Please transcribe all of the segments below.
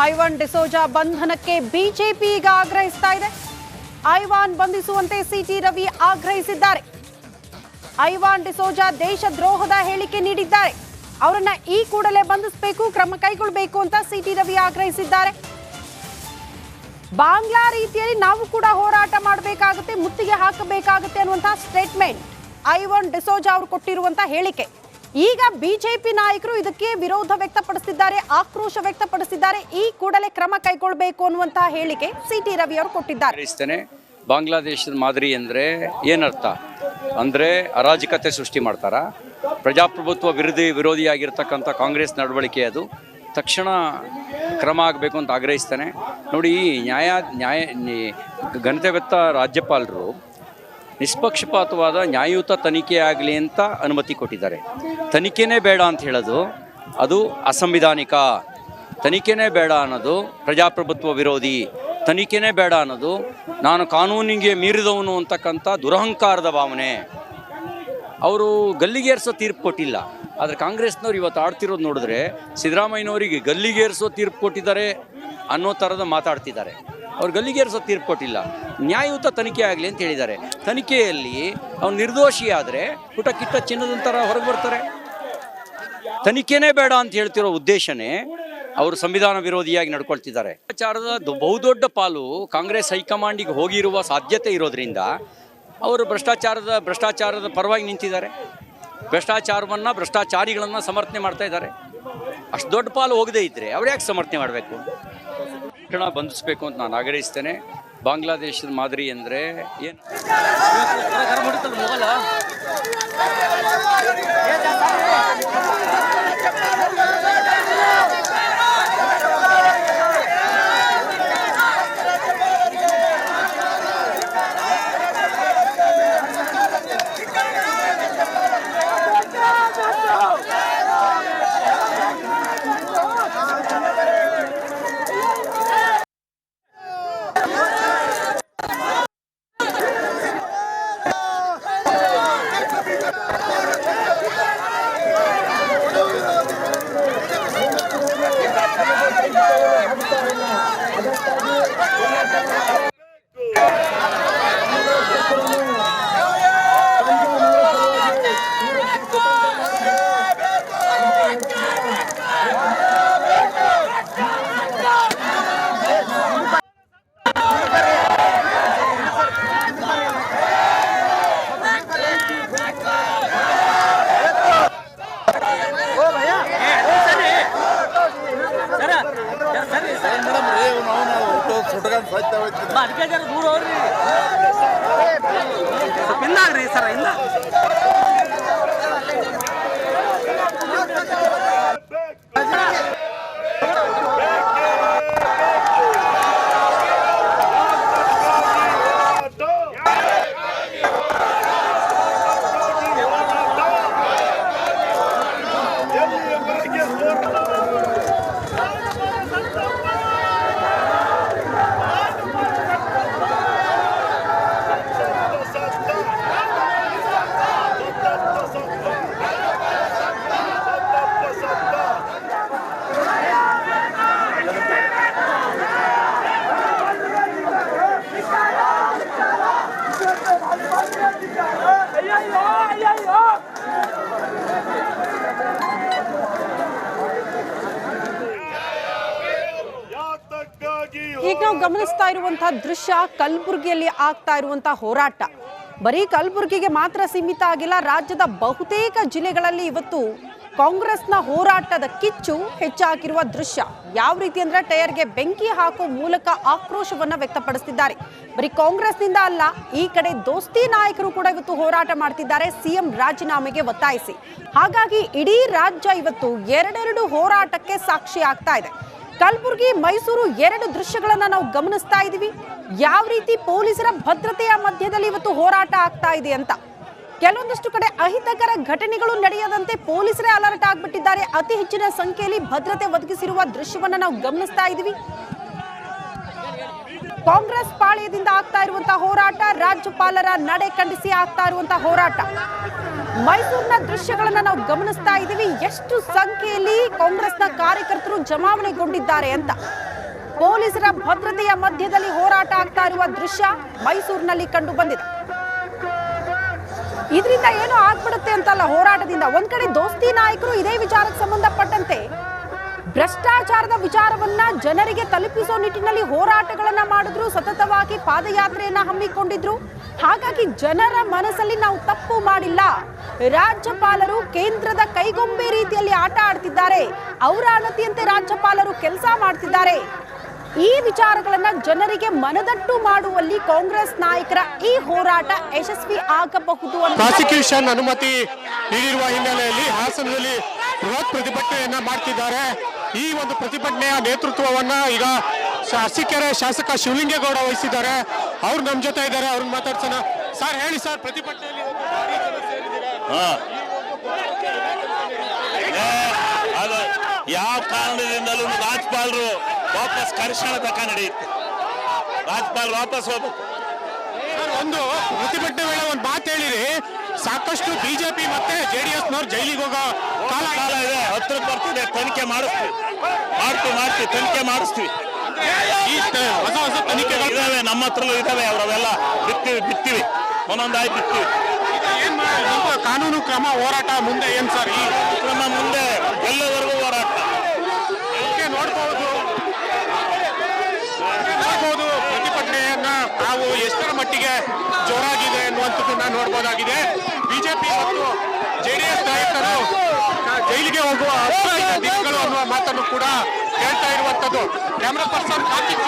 ಐವಾನ್ ಡಿಸೋಜಾ ಬಂಧನಕ್ಕೆ ಬಿಜೆಪಿ ಈಗ ಆಗ್ರಹಿಸ್ತಾ ಇದೆ. ಐವಾನ್ ಬಂಧಿಸುವಂತೆ ಸಿಟಿ ರವಿ ಆಗ್ರಹಿಸಿದ್ದಾರೆ. ಐವಾನ್ ಡಿಸೋಜಾ ದೇಶದ್ರೋಹದ ಹೇಳಿಕೆ ನೀಡಿದ್ದಾರೆ. ಅವರನ್ನ ಈ ಕೂಡಲೇ ಬಂಧಿಸಬೇಕು, ಕ್ರಮ ಕೈಗೊಳ್ಳಬೇಕು ಅಂತ ಸಿಟಿ ರವಿ ಆಗ್ರಹಿಸಿದ್ದಾರೆ. ಬಾಂಗ್ಲಾ ರೀತಿಯಲ್ಲಿ ನಾವು ಕೂಡ ಹೋರಾಟ ಮಾಡಬೇಕಾಗುತ್ತೆ, ಮುತ್ತಿಗೆ ಹಾಕಬೇಕಾಗುತ್ತೆ ಅನ್ನುವಂತಹ ಸ್ಟೇಟ್ಮೆಂಟ್ ಐವಾನ್ ಡಿಸೋಜಾ ಅವರು ಕೊಟ್ಟಿರುವಂತಹ ಹೇಳಿಕೆ. ಈಗ ಬಿಜೆಪಿ ನಾಯಕರು ಇದಕ್ಕೆ ವಿರೋಧ ವ್ಯಕ್ತಪಡಿಸಿದ್ದಾರೆ ಆಕ್ರೋಶ ವ್ಯಕ್ತಪಡಿಸಿದ್ದಾರೆ ಈ ಕೂಡಲೇ ಕ್ರಮ ಕೈಗೊಳ್ಳಬೇಕು ಅನ್ನುವಂತಹ ಹೇಳಿಕೆ ಸಿ ಟಿ ರವಿ ಅವರು ಕೊಟ್ಟಿದ್ದಾರೆ. ಬಾಂಗ್ಲಾದೇಶದ ಮಾದರಿ ಅಂದರೆ ಏನರ್ಥ? ಅಂದರೆ ಅರಾಜಕತೆ ಸೃಷ್ಟಿ ಮಾಡ್ತಾರ? ಪ್ರಜಾಪ್ರಭುತ್ವ ವಿರೋಧಿ ವಿರೋಧಿಯಾಗಿರ್ತಕ್ಕಂಥ ಕಾಂಗ್ರೆಸ್ ನಡವಳಿಕೆ ಅದು. ತಕ್ಷಣ ಕ್ರಮ ಆಗಬೇಕು ಅಂತ ಆಗ್ರಹಿಸ್ತಾನೆ. ನೋಡಿ ನ್ಯಾಯ ನ್ಯಾಯ ಘನತೆ ರಾಜ್ಯಪಾಲರು ನಿಷ್ಪಕ್ಷಪಾತವಾದ ನ್ಯಾಯಯುತ ತನಿಖೆ ಆಗಲಿ ಅಂತ ಅನುಮತಿ ಕೊಟ್ಟಿದ್ದಾರೆ. ತನಿಖೆನೇ ಬೇಡ ಅಂತ ಹೇಳೋದು, ಅದು ಅಸಂವಿಧಾನಿಕ. ತನಿಖೆನೇ ಬೇಡ ಅನ್ನೋದು ಪ್ರಜಾಪ್ರಭುತ್ವ ವಿರೋಧಿ. ತನಿಖೆನೇ ಬೇಡ ಅನ್ನೋದು ನಾನು ಕಾನೂನಿಗೆ ಮೀರಿದವನು ಅಂತಕ್ಕಂಥ ದುರಹಂಕಾರದ ಭಾವನೆ. ಅವರು ಗಲ್ಲಿಗೇರಿಸೋ ತೀರ್ಪು ಕೊಟ್ಟಿಲ್ಲ. ಆದರೆ ಕಾಂಗ್ರೆಸ್ನವ್ರು ಇವತ್ತು ಆಡ್ತಿರೋದು ನೋಡಿದ್ರೆ ಸಿದ್ದರಾಮಯ್ಯನವರಿಗೆ ಗಲ್ಲಿಗೇರಿಸೋ ತೀರ್ಪು ಕೊಟ್ಟಿದ್ದಾರೆ ಅನ್ನೋ ಥರದ ಮಾತಾಡ್ತಿದ್ದಾರೆ. ಅವ್ರು ಗಲ್ಲಿಗೇರಿಸೋ ತೀರ್ಪು ಕೊಟ್ಟಿಲ್ಲ ನ್ಯಾಯಯುತ ತನಿಖೆ ಆಗಲಿ ಅಂತ ಹೇಳಿದ್ದಾರೆ. ತನಿಖೆಯಲ್ಲಿ ಅವ್ನು ನಿರ್ದೋಷಿ ಆದರೆ ಪುಟ ಕಿಟ್ಟ ಚಿನ್ನದಂತರ ಹೊರಗೆ ಬರ್ತಾರೆ. ತನಿಖೆನೇ ಬೇಡ ಅಂತ ಹೇಳ್ತಿರೋ ಉದ್ದೇಶನೇ ಅವರು ಸಂವಿಧಾನ ವಿರೋಧಿಯಾಗಿ ನಡ್ಕೊಳ್ತಿದ್ದಾರೆ. ಭ್ರಷ್ಟಾಚಾರದ ಬಹುದೊಡ್ಡ ಪಾಲು ಕಾಂಗ್ರೆಸ್ ಹೈಕಮಾಂಡಿಗೆ ಹೋಗಿರುವ ಸಾಧ್ಯತೆ ಇರೋದ್ರಿಂದ ಅವರು ಭ್ರಷ್ಟಾಚಾರದ ಭ್ರಷ್ಟಾಚಾರದ ಪರವಾಗಿ ನಿಂತಿದ್ದಾರೆ. ಭ್ರಷ್ಟಾಚಾರವನ್ನು, ಭ್ರಷ್ಟಾಚಾರಿಗಳನ್ನು ಸಮರ್ಥನೆ ಮಾಡ್ತಾ ಇದ್ದಾರೆ. ಅಷ್ಟು ದೊಡ್ಡ ಪಾಲು ಹೋಗದೇ ಇದ್ದರೆ ಅವ್ರು ಯಾಕೆ ಸಮರ್ಥನೆ ಮಾಡಬೇಕು? ತಕ್ಷಣ ಬಂಧಿಸಬೇಕು ಅಂತ ನಾನು ಆಗ್ರಹಿಸ್ತೇನೆ. ಬಾಂಗ್ಲಾದೇಶದ ಮಾದರಿ ಅಂದರೆ ಏನು? ಅದಕ್ಕೆ ಜನ ದೂರ ಹೋಗ್ರಿ. ಹಿಂದಾಗ್ರಿ ಸರ ಇಲ್ಲ ಯಾತಕ್ಕಾಗಿ ಈಗ ನಾವು ಗಮನಿಸ್ತಾ ಇರುವಂತಹ ದೃಶ್ಯ ಕಲಬುರಗಿಯಲ್ಲಿ ಆಗ್ತಾ ಇರುವಂತಹ ಹೋರಾಟ. ಬರೀ ಕಲಬುರಗಿಗೆ ಮಾತ್ರ ಸೀಮಿತ ಆಗಿಲ್ಲ, ರಾಜ್ಯದ ಬಹುತೇಕ ಜಿಲ್ಲೆಗಳಲ್ಲಿ ಇವತ್ತು ಕಾಂಗ್ರೆಸ್ನ ಹೋರಾಟದ ಕಿಚ್ಚು ಹೆಚ್ಚಾಗಿರುವ ದೃಶ್ಯ. ಯಾವ ರೀತಿ ಅಂದ್ರೆ ಟೈರ್ಗೆ ಬೆಂಕಿ ಹಾಕೋ ಮೂಲಕ ಆಕ್ರೋಶವನ್ನ ವ್ಯಕ್ತಪಡಿಸುತ್ತಿದ್ದಾರೆ ಬರೀ ಕಾಂಗ್ರೆಸ್ನಿಂದ ಅಲ್ಲ, ಈ ಕಡೆ ದೋಸ್ತಿ ನಾಯಕರು ಕೂಡ ಇವತ್ತು ಹೋರಾಟ ಮಾಡ್ತಿದ್ದಾರೆ, ಸಿಎಂ ರಾಜೀನಾಮೆಗೆ ಒತ್ತಾಯಿಸಿ. ಹಾಗಾಗಿ ಇಡೀ ರಾಜ್ಯ ಇವತ್ತು ಎರಡೆರಡು ಹೋರಾಟಕ್ಕೆ ಸಾಕ್ಷಿ ಆಗ್ತಾ ಇದೆ. ಕಲಬುರಗಿ, ಮೈಸೂರು ಎರಡು ದೃಶ್ಯಗಳನ್ನು ನಾವು ಗಮನಿಸ್ತಾ ಇದ್ದೀವಿ ಯಾವ ರೀತಿ ಪೊಲೀಸರ ಭದ್ರತೆಯ ಮಧ್ಯದಲ್ಲಿ ಇವತ್ತು ಹೋರಾಟ ಆಗ್ತಾ ಇದೆ ಅಂತ. ಕೆಲವೊಂದಷ್ಟು ಕಡೆ ಅಹಿತಕರ ಘಟನೆಗಳು ನಡೆಯದಂತೆ ಪೊಲೀಸರೇ ಅಲರ್ಟ್ ಆಗಿಬಿಟ್ಟಿದ್ದಾರೆ. ಅತಿ ಹೆಚ್ಚಿನ ಸಂಖ್ಯೆಯಲ್ಲಿ ಭದ್ರತೆ ಒದಗಿಸಿರುವ ದೃಶ್ಯವನ್ನ ನಾವು ಗಮನಿಸ್ತಾ ಇದ್ದೀವಿ ಕಾಂಗ್ರೆಸ್ ಪಾಳ್ಯದಿಂದ ಆಗ್ತಾ ಇರುವಂತಹ ಹೋರಾಟ, ರಾಜ್ಯಪಾಲರ ನಡೆ ಖಂಡಿಸಿ ಆಗ್ತಾ ಇರುವಂತಹ ಹೋರಾಟ. ಮೈಸೂರಿನ ದೃಶ್ಯಗಳನ್ನ ನಾವು ಗಮನಿಸ್ತಾ ಇದ್ದೀವಿ. ಎಷ್ಟು ಸಂಖ್ಯೆಯಲ್ಲಿ ಕಾಂಗ್ರೆಸ್ನ ಕಾರ್ಯಕರ್ತರು ಜಮಾವಣೆಗೊಂಡಿದ್ದಾರೆ ಅಂತ. ಪೊಲೀಸರ ಭದ್ರತೆಯ ಮಧ್ಯದಲ್ಲಿ ಹೋರಾಟ ಆಗ್ತಾ ಇರುವ ದೃಶ್ಯ ಮೈಸೂರಿನಲ್ಲಿ ಕಂಡು ಬಂದಿದೆ. ಇದರಿಂದ ಏನು ಆಗ್ಬಿಡುತ್ತೆ ಅಂತಲ್ಲ ಹೋರಾಟದಿಂದ. ಒಂದ್ ಕಡೆ ದೋಸ್ತಿ ನಾಯಕರು ಇದೇ ವಿಚಾರಕ್ಕೆ ಸಂಬಂಧಪಟ್ಟಂತೆ ಭ್ರಷ್ಟಾಚಾರದ ವಿಚಾರವನ್ನ ಜನರಿಗೆ ತಲುಪಿಸೋ ನಿಟ್ಟಿನಲ್ಲಿ ಹೋರಾಟಗಳನ್ನ ಮಾಡಿದ್ರು, ಸತತವಾಗಿ ಪಾದಯಾತ್ರೆಯನ್ನ ಹಮ್ಮಿಕೊಂಡಿದ್ರು. ಹಾಗಾಗಿ ಜನರ ಮನಸ್ಸಲ್ಲಿ ನಾವು ತಪ್ಪು ಮಾಡಿಲ್ಲ. ರಾಜ್ಯಪಾಲರು ಕೇಂದ್ರದ ಕೈಗೊಂಬೆ ರೀತಿಯಲ್ಲಿ ಆಟ ಆಡ್ತಿದ್ದಾರೆ. ಅವರ ಅಣತಿಯಂತೆ ರಾಜ್ಯಪಾಲರು ಕೆಲಸ ಮಾಡ್ತಿದ್ದಾರೆ. ಈ ವಿಚಾರಗಳನ್ನ ಜನರಿಗೆ ಮನದಟ್ಟು ಮಾಡುವಲ್ಲಿ ಕಾಂಗ್ರೆಸ್ ನಾಯಕರ ಈ ಹೋರಾಟ ಯಶಸ್ವಿ ಆಗಬಹುದು ಪ್ರಾಸಿಕ್ಯೂಷನ್ ಅನುಮತಿ ನೀಡಿರುವ ಹಿನ್ನೆಲೆಯಲ್ಲಿ ಹಾಸನದಲ್ಲಿ ಬೃಹತ್ ಪ್ರತಿಭಟನೆಯನ್ನ ಮಾಡ್ತಿದ್ದಾರೆ. ಈ ಒಂದು ಪ್ರತಿಭಟನೆಯ ನೇತೃತ್ವವನ್ನ ಈಗ ಅರಸೀಕೆರೆ ಶಾಸಕ ಶಿವಲಿಂಗೇಗೌಡ ವಹಿಸಿದ್ದಾರೆ. ಅವ್ರು ನಮ್ಮ ಜೊತೆ ಇದ್ದಾರೆ ಅವ್ರನ್ನ ಮಾತಾಡ್ಸೋಣ. ಸರ್ ಹೇಳಿ ಸರ್ ಪ್ರತಿಭಟನೆಯಲ್ಲಿ ಯಾವ ಕಾರಣದಿಂದಲೂ ರಾಜ್ಪಾಲ್ರು ವಾಪಸ್ ಕರ್ಷಣ ತಕ್ಕ ನಡೆಯುತ್ತೆ. ರಾಜ್ಪಾಲ್ ವಾಪಸ್ ಹೋಗ್ಬೇಕು. ಒಂದು ಪ್ರತಿಭಟನೆ ವೇಳೆ ಒಂದು ಮಾತು ಹೇಳಿರಿ. ಸಾಕಷ್ಟು ಬಿಜೆಪಿ ಮತ್ತೆ ಜೆಡಿಎಸ್ ನವ್ರು ಜೈಲಿಗೆ ಹೋಗೋ ಕಾಲ ಕಾಲ ಇದೆ. ಹತ್ರಕ್ಕೆ ಬರ್ತಿದೆ ತನಿಖೆ ಮಾಡಿಸ್ತೀವಿ. ಮಾಡ್ತೀವಿ ಮಾಡ್ತೀವಿ ತನಿಖೆ ಮಾಡಿಸ್ತೀವಿ. ಈ ಹೊಸ ಹೊಸ ತನಿಖೆಗಳು ಇದಾವೆ ನಮ್ಮ ಹತ್ರಲ್ಲೂ ಇದಾವೆ ಅವರವೆಲ್ಲ ಬಿತ್ತೀವಿ ಬಿತ್ತೀವಿ. ಒಂದೊಂದಾಗಿ ಬಿತ್ತೀವಿ. ಕಾನೂನು ಕ್ರಮ ಹೋರಾಟ ಮುಂದೆ ಏನ್ ಸರ್ ಈ ಕ್ರಮ ಮುಂದೆ ಎಲ್ಲವರೆಗೂ ಹೋರಾಟ ಇದಕ್ಕೆ ನೋಡ್ಬೋದು ನೋಡ್ಬೋದು ಪ್ರತಿಭಟನೆಯನ್ನ ನಾವು ಎಷ್ಟರ ಮಟ್ಟಿಗೆ ಜೋರಾಗಿದೆ ಅನ್ನುವಂಥದ್ದನ್ನ ನೋಡ್ಬೋದಾಗಿದೆ. ಬಿಜೆಪಿ ಮತ್ತು ಜೆಡಿಎಸ್ ನಾಯಕರು ಜೈಲಿಗೆ ಹೋಗುವ ದಿನಗಳು ಅನ್ನುವ ಮಾತನ್ನು ಕೂಡ ಹೇಳ್ತಾ ಇರುವಂತದ್ದು ಕ್ಯಾಮ್ರಾ ಪರ್ಸನ್ ಕಾರ್ತಿಕ್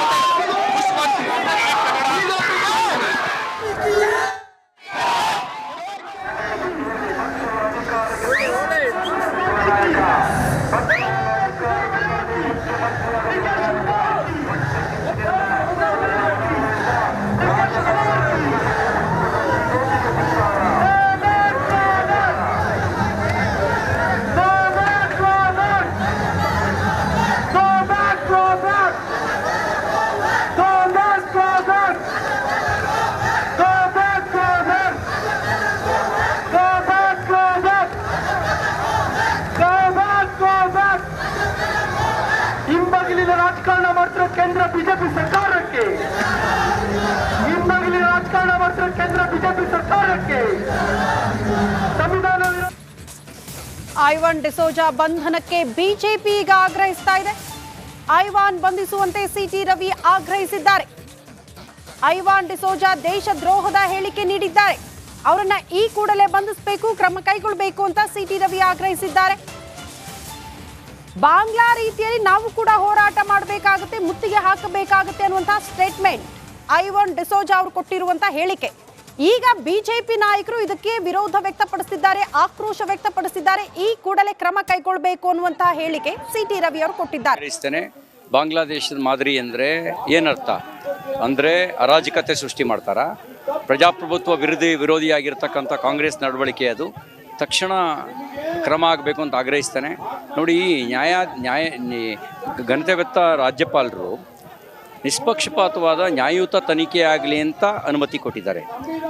ಐವಾನ್ ಡಿಸೋಜಾ ಬಂಧನಕ್ಕೆ ಬಿಜೆಪಿ ಈಗ ಆಗ್ರಹಿಸ್ತಾ ಇದೆ. ಐವಾನ್ ಬಂಧಿಸುವಂತೆ ಸಿಟಿ ರವಿ ಆಗ್ರಹಿಸಿದ್ದಾರೆ. ಐವಾನ್ ಡಿಸೋಜಾ ದೇಶದ್ರೋಹದ ಹೇಳಿಕೆ ನೀಡಿದ್ದಾರೆ. ಅವರನ್ನ ಈ ಕೂಡಲೇ ಬಂಧಿಸಬೇಕು, ಕ್ರಮ ಕೈಗೊಳ್ಳಬೇಕು ಅಂತ ಸಿಟಿ ರವಿ ಆಗ್ರಹಿಸಿದ್ದಾರೆ. ಬಾಂಗ್ಲಾ ರೀತಿಯಲ್ಲಿ ನಾವು ಕೂಡ ಹೋರಾಟ ಮಾಡಬೇಕಾಗುತ್ತೆ, ಮುತ್ತಿಗೆ ಹಾಕಬೇಕಾಗುತ್ತೆ ಅನ್ನುವಂತಹ ಸ್ಟೇಟ್ಮೆಂಟ್ ಐವಾನ್ ಡಿಸೋಜಾ ಅವರು ಕೊಟ್ಟಿರುವಂತಹ ಹೇಳಿಕೆ. ಈಗ ಬಿಜೆಪಿ ನಾಯಕರು ಇದಕ್ಕೆ ವಿರೋಧ ವ್ಯಕ್ತಪಡಿಸಿದ್ದಾರೆ ಆಕ್ರೋಶ ವ್ಯಕ್ತಪಡಿಸಿದ್ದಾರೆ ಈ ಕೂಡಲೇ ಕ್ರಮ ಕೈಗೊಳ್ಳಬೇಕು ಅನ್ನುವಂತಹ ಹೇಳಿಕೆ ಸಿಟಿ ರವಿ ಅವರು ಕೊಟ್ಟಿದ್ದಾರೆ. ಬಾಂಗ್ಲಾದೇಶದ ಮಾದರಿ ಅಂದರೆ ಏನರ್ಥ? ಅಂದರೆ ಅರಾಜಕತೆ ಸೃಷ್ಟಿ ಮಾಡ್ತಾರ. ಪ್ರಜಾಪ್ರಭುತ್ವ ವಿರೋಧಿ, ವಿರೋಧಿಯಾಗಿರ್ತಕ್ಕಂಥ ಕಾಂಗ್ರೆಸ್ ನಡವಳಿಕೆ ಅದು. ತಕ್ಷಣ ಕ್ರಮ ಆಗಬೇಕು ಅಂತ ಆಗ್ರಹಿಸ್ತಾನೆ. ನೋಡಿ ನ್ಯಾಯ ನ್ಯಾಯ ಘನತೆ ರಾಜ್ಯಪಾಲರು ನಿಷ್ಪಕ್ಷಪಾತವಾದ ನ್ಯಾಯಯುತ ತನಿಖೆ ಆಗಲಿ ಅಂತ ಅನುಮತಿ ಕೊಟ್ಟಿದ್ದಾರೆ.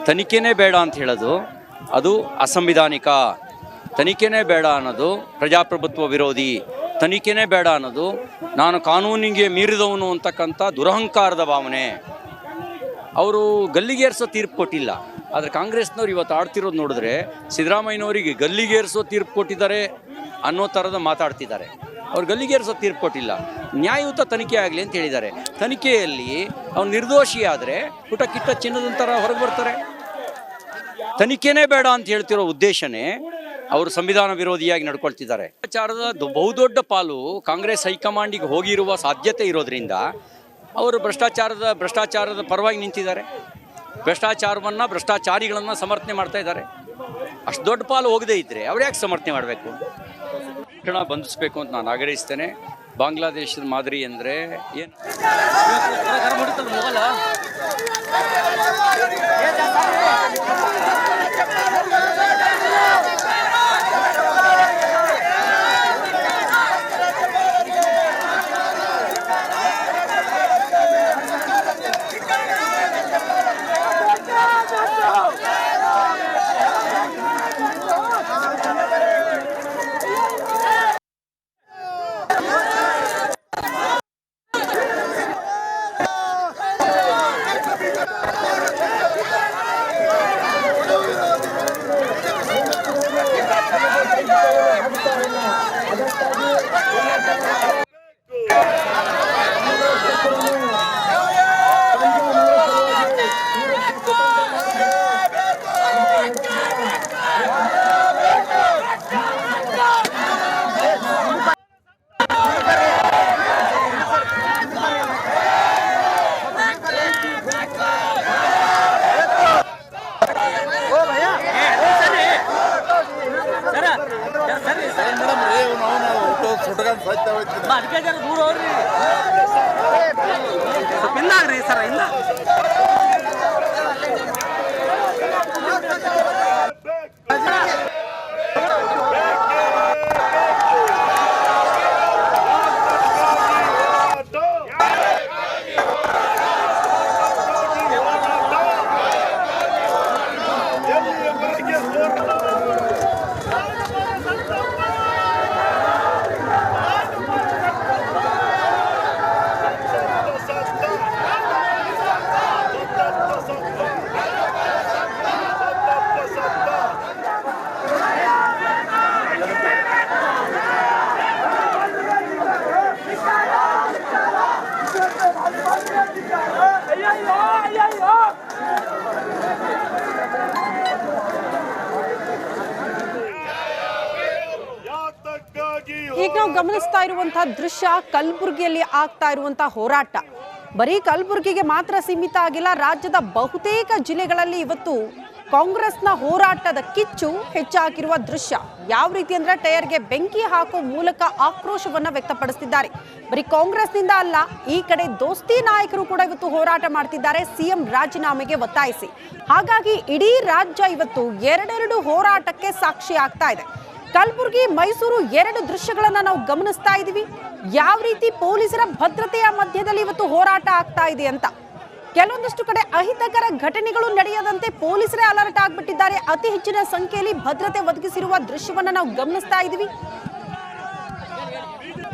ತನಿಖೆನೇ ಬೇಡ ಅಂತ ಹೇಳೋದು, ಅದು ಅಸಂವಿಧಾನಿಕ. ತನಿಖೆನೇ ಬೇಡ ಅನ್ನೋದು ಪ್ರಜಾಪ್ರಭುತ್ವ ವಿರೋಧಿ. ತನಿಖೆನೇ ಬೇಡ ಅನ್ನೋದು ನಾನು ಕಾನೂನಿಗೆ ಮೀರಿದವನು ಅಂತಕ್ಕಂಥ ದುರಹಂಕಾರದ ಭಾವನೆ. ಅವರು ಗಲ್ಲಿಗೇರಿಸೋ ತೀರ್ಪು ಕೊಟ್ಟಿಲ್ಲ. ಆದರೆ ಕಾಂಗ್ರೆಸ್ನವ್ರು ಇವತ್ತು ಆಡ್ತಿರೋದು ನೋಡಿದ್ರೆ ಸಿದ್ದರಾಮಯ್ಯನವರಿಗೆ ಗಲ್ಲಿಗೇರಿಸೋ ತೀರ್ಪು ಕೊಟ್ಟಿದ್ದಾರೆ ಅನ್ನೋ ಥರದ ಮಾತಾಡ್ತಿದ್ದಾರೆ. ಅವ್ರು ಗಲ್ಲಿಗೇರಿಸ ತೀರ್ಪು ಕೊಟ್ಟಿಲ್ಲ. ನ್ಯಾಯಯುತ ತನಿಖೆ ಆಗಲಿ ಅಂತ ಹೇಳಿದ್ದಾರೆ. ತನಿಖೆಯಲ್ಲಿ ಅವ್ನು ನಿರ್ದೋಷಿ ಆದರೆ ಪುಟ ಕಿಟ್ಟ ಚಿನ್ನದಂತರ ಹೊರಗೆ ಬರ್ತಾರೆ. ತನಿಖೆನೇ ಬೇಡ ಅಂತ ಹೇಳ್ತಿರೋ ಉದ್ದೇಶನೇ ಅವರು ಸಂವಿಧಾನ ವಿರೋಧಿಯಾಗಿ ನಡ್ಕೊಳ್ತಿದ್ದಾರೆ. ಭ್ರಷ್ಟಾಚಾರದ ಬಹುದೊಡ್ಡ ಪಾಲು ಕಾಂಗ್ರೆಸ್ ಹೈಕಮಾಂಡಿಗೆ ಹೋಗಿರುವ ಸಾಧ್ಯತೆ ಇರೋದ್ರಿಂದ ಅವರು ಭ್ರಷ್ಟಾಚಾರದ ಭ್ರಷ್ಟಾಚಾರದ ಪರವಾಗಿ ನಿಂತಿದ್ದಾರೆ. ಭ್ರಷ್ಟಾಚಾರವನ್ನು, ಭ್ರಷ್ಟಾಚಾರಿಗಳನ್ನು ಸಮರ್ಥನೆ ಮಾಡ್ತಾ ಇದ್ದಾರೆ. ಅಷ್ಟು ದೊಡ್ಡ ಪಾಲು ಹೋಗದೇ ಇದ್ದರೆ ಅವ್ರು ಯಾಕೆ ಸಮರ್ಥನೆ ಮಾಡಬೇಕು? ತಕ್ಷಣ ಬಂಧಿಸಬೇಕು ಅಂತ ನಾನು ಆಗ್ರಹಿಸ್ತೇನೆ. ಬಾಂಗ್ಲಾದೇಶದ ಮಾದರಿ ಅಂದರೆ ಏನು? ಈಗ ನಾವು ಗಮನಿಸ್ತಾ ಇರುವಂತಹ ದೃಶ್ಯ ಕಲಬುರಗಿಯಲ್ಲಿ ಆಗ್ತಾ ಇರುವಂತಹ ಹೋರಾಟ. ಬರೀ ಕಲಬುರಗಿಗೆ ಮಾತ್ರ ಸೀಮಿತ ಆಗಿಲ್ಲ, ರಾಜ್ಯದ ಬಹುತೇಕ ಜಿಲ್ಲೆಗಳಲ್ಲಿ ಇವತ್ತು ಕಾಂಗ್ರೆಸ್ನ ಹೋರಾಟದ ಕಿಚ್ಚು ಹೆಚ್ಚಾಗಿರುವ ದೃಶ್ಯ. ಯಾವ ರೀತಿ ಅಂದ್ರೆ ಟೈರ್ಗೆ ಬೆಂಕಿ ಹಾಕುವ ಮೂಲಕ ಆಕ್ರೋಶವನ್ನ ವ್ಯಕ್ತಪಡಿಸಿದ್ದಾರೆ ಬರೀ ಕಾಂಗ್ರೆಸ್ನಿಂದ ಅಲ್ಲ, ಈ ಕಡೆ ದೋಸ್ತಿ ನಾಯಕರು ಕೂಡ ಇವತ್ತು ಹೋರಾಟ ಮಾಡ್ತಿದ್ದಾರೆ ಸಿಎಂ ರಾಜೀನಾಮೆಗೆ ಒತ್ತಾಯಿಸಿ. ಹಾಗಾಗಿ ಇಡೀ ರಾಜ್ಯ ಇವತ್ತು ಎರಡೆರಡು ಹೋರಾಟಕ್ಕೆ ಸಾಕ್ಷಿ ಆಗ್ತಾ ಇದೆ. ಕಲಬುರಗಿ, ಮೈಸೂರು ಎರಡು ದೃಶ್ಯಗಳನ್ನ ನಾವು ಗಮನಿಸ್ತಾ ಇದೀವಿ. ಯಾವ ರೀತಿ ಪೊಲೀಸರ ಭದ್ರತೆಯ ಮಧ್ಯದಲ್ಲಿ ಇವತ್ತು ಹೋರಾಟ ಆಗ್ತಾ ಇದೆ ಅಂತ. ಕೆಲವೊಂದಷ್ಟು ಕಡೆ ಅಹಿತಕರ ಘಟನೆಗಳು ನಡೆಯದಂತೆ ಪೊಲೀಸರೇ ಅಲರ್ಟ್ ಆಗಿಬಿಟ್ಟಿದ್ದಾರೆ. ಅತಿ ಹೆಚ್ಚಿನ ಸಂಖ್ಯೆಯಲ್ಲಿ ಭದ್ರತೆ ಒದಗಿಸಿರುವ ದೃಶ್ಯವನ್ನು ನಾವು ಗಮನಿಸ್ತಾ ಇದ್ದೀವಿ.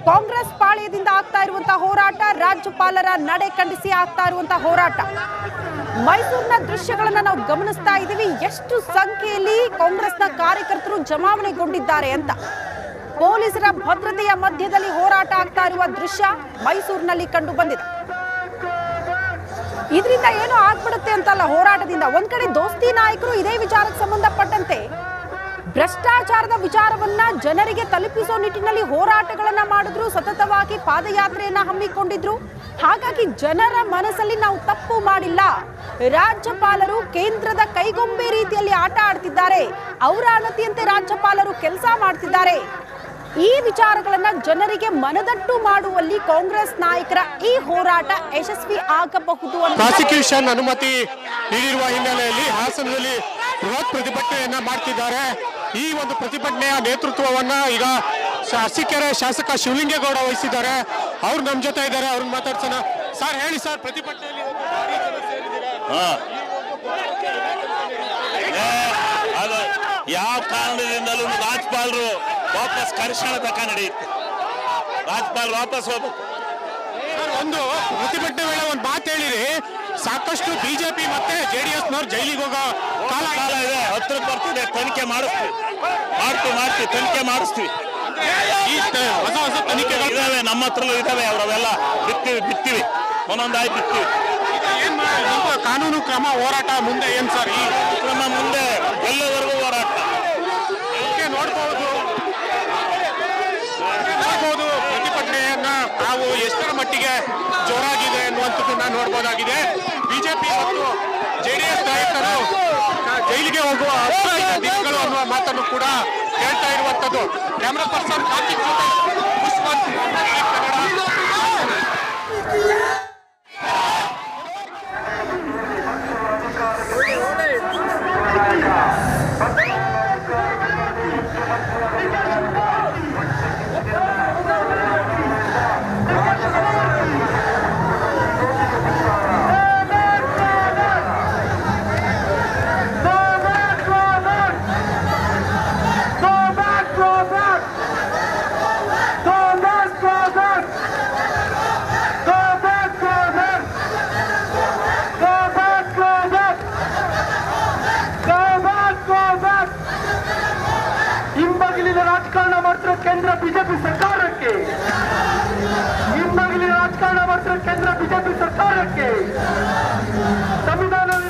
ಕಾಂಗ್ರೆಸ್ ಪಾಳ್ಯದಿಂದ ಆಗ್ತಾ ಇರುವಂತಹ ಹೋರಾಟ, ರಾಜ್ಯಪಾಲರ ನಡೆ ಖಂಡಿಸಿ ಆಗ್ತಾ ಇರುವಂತಹ ಹೋರಾಟ. ಮೈಸೂರಿನ ದೃಶ್ಯಗಳನ್ನ ನಾವು ಗಮನಿಸ್ತಾ ಇದ್ದೀವಿ. ಎಷ್ಟು ಸಂಖ್ಯೆಯಲ್ಲಿ ಕಾಂಗ್ರೆಸ್ನ ಕಾರ್ಯಕರ್ತರು ಜಮಾವಣೆಗೊಂಡಿದ್ದಾರೆ ಅಂತ. ಪೊಲೀಸರ ಭದ್ರತೆಯ ಮಧ್ಯದಲ್ಲಿ ಹೋರಾಟ ಆಗ್ತಾ ಇರುವ ದೃಶ್ಯ ಮೈಸೂರಿನಲ್ಲಿ ಕಂಡು ಬಂದಿದೆ. ಇದರಿಂದ ಏನು ಆಗ್ಬಿಡುತ್ತೆ ಅಂತಲ್ಲ ಹೋರಾಟದಿಂದ. ಒಂದ್ ಕಡೆ ದೋಸ್ತಿ ನಾಯಕರು ಇದೇ ವಿಚಾರಕ್ಕೆ ಸಂಬಂಧಪಟ್ಟಂತೆ ಭ್ರಷ್ಟಾಚಾರದ ವಿಚಾರವನ್ನ ಜನರಿಗೆ ತಲುಪಿಸೋ ನಿಟ್ಟಿನಲ್ಲಿ ಹೋರಾಟಗಳನ್ನ ಮಾಡಿದ್ರು, ಸತತವಾಗಿ ಪಾದಯಾತ್ರೆಯನ್ನ ಹಮ್ಮಿಕೊಂಡಿದ್ರು. ಹಾಗಾಗಿ ಜನರ ಮನಸ್ಸಲ್ಲಿ ನಾವು ತಪ್ಪು ಮಾಡಿಲ್ಲ. ರಾಜ್ಯಪಾಲರು ಕೇಂದ್ರದ ಕೈಗೊಂಬೆ ರೀತಿಯಲ್ಲಿ ಆಟ ಆಡ್ತಿದ್ದಾರೆ. ಅವರ ಅಣತಿಯಂತೆ ರಾಜ್ಯಪಾಲರು ಕೆಲಸ ಮಾಡ್ತಿದ್ದಾರೆ. ಈ ವಿಚಾರಗಳನ್ನ ಜನರಿಗೆ ಮನದಟ್ಟು ಮಾಡುವಲ್ಲಿ ಕಾಂಗ್ರೆಸ್ ನಾಯಕರ ಈ ಹೋರಾಟ ಯಶಸ್ವಿ ಆಗಬಹುದು ಪ್ರಾಸಿಕ್ಯೂಷನ್ ಅನುಮತಿ ನೀಡಿರುವ ಹಿನ್ನೆಲೆಯಲ್ಲಿ ಹಾಸನದಲ್ಲಿ ಬೃಹತ್ ಪ್ರತಿಭಟನೆಯನ್ನ ಮಾಡ್ತಿದ್ದಾರೆ ಈ ಒಂದು ಪ್ರತಿಭಟನೆಯ ನೇತೃತ್ವವನ್ನ ಈಗ ಅರಸೀಕೆರೆ ಶಾಸಕ ಶಿವಲಿಂಗೇಗೌಡ ವಹಿಸಿದ್ದಾರೆ ಅವ್ರು ನಮ್ಮ ಜೊತೆ ಇದ್ದಾರೆ ಅವ್ರನ್ನ ಮಾತಾಡ್ಸೋಣ ಸರ್ ಹೇಳಿ ಸರ್ ಪ್ರತಿಭಟನೆಯಲ್ಲಿ ಒಂದು ಭಾರಿ ಜನ ಸೇರಿದ್ದೀರಾ. ಹಾ. ಏ, ಅದು ಯಾವ ಕಾರಣದಿಂದಲೂ ರಾಜ್ಪಾಲರು ವಾಪಸ್ ಕರ್ಷಣ ತಕ ನಡೆಯುತ್ತೆ. ರಾಜ್ಪಾಲ್ ವಾಪಸ್ ಹೋಗ್ಬೇಕು. ಒಂದು ಪ್ರತಿಭಟನೆ ವೇಳೆ ಒಂದು ಮಾತು ಹೇಳಿರಿ. ಸಾಕಷ್ಟು ಬಿಜೆಪಿ ಮತ್ತೆ ಜೆಡಿಎಸ್ ನವರು ಜೈಲಿಗೆ ಹೋಗೋ ಕಾಲ ಕಾಲ ಇದೆ. ಹತ್ರ ಬರ್ತಿದೆ ತನಿಖೆ ಮಾಡಿಸ್ತೀವಿ. ಮಾಡ್ತೀವಿ ಮಾಡ್ತೀವಿ ತನಿಖೆ ಮಾಡಿಸ್ತೀವಿ. ಈ ಹೊಸ ಹೊಸ ತನಿಖೆಗಳು ಇದಾವೆ ನಮ್ಮ ಹತ್ರಲ್ಲೂ ಇದಾವೆ ಅವರವೆಲ್ಲ ಬಿತ್ತೀವಿ ಬಿತ್ತೀವಿ. ಒಂದೊಂದಾಗಿ ಬಿತ್ತೀವಿ. ಕಾನೂನು ಕ್ರಮ ಹೋರಾಟ ಮುಂದೆ ಏನ್ ಸರ್ ಈ ಕ್ರಮ ಮುಂದೆ ಎಲ್ಲವರೆಗೂ ಹೋರಾಟ ಇದಕ್ಕೆ ನೋಡ್ಬೋದು ನೋಡ್ಬೋದು ಪ್ರತಿಭಟನೆಯನ್ನ ನಾವು ಎಷ್ಟರ ಮಟ್ಟಿಗೆ ಜೋರಾಗಿದೆ ಅನ್ನುವಂಥದ್ದನ್ನ ನೋಡ್ಬೋದಾಗಿದೆ. ಬಿಜೆಪಿ ಮತ್ತು ಜೆಡಿಎಸ್ ನಾಯಕರು ಜೈಲಿಗೆ ಹೋಗುವ ದಿನಗಳು ಅನ್ನುವ ಮಾತನ್ನು ಕೂಡ ಹೇಳ್ತಾ ಇರುವಂಥದ್ದು ಕ್ಯಾಮ್ರಾ ಪರ್ಸನ್ ಕಾರ್ತಿಕ್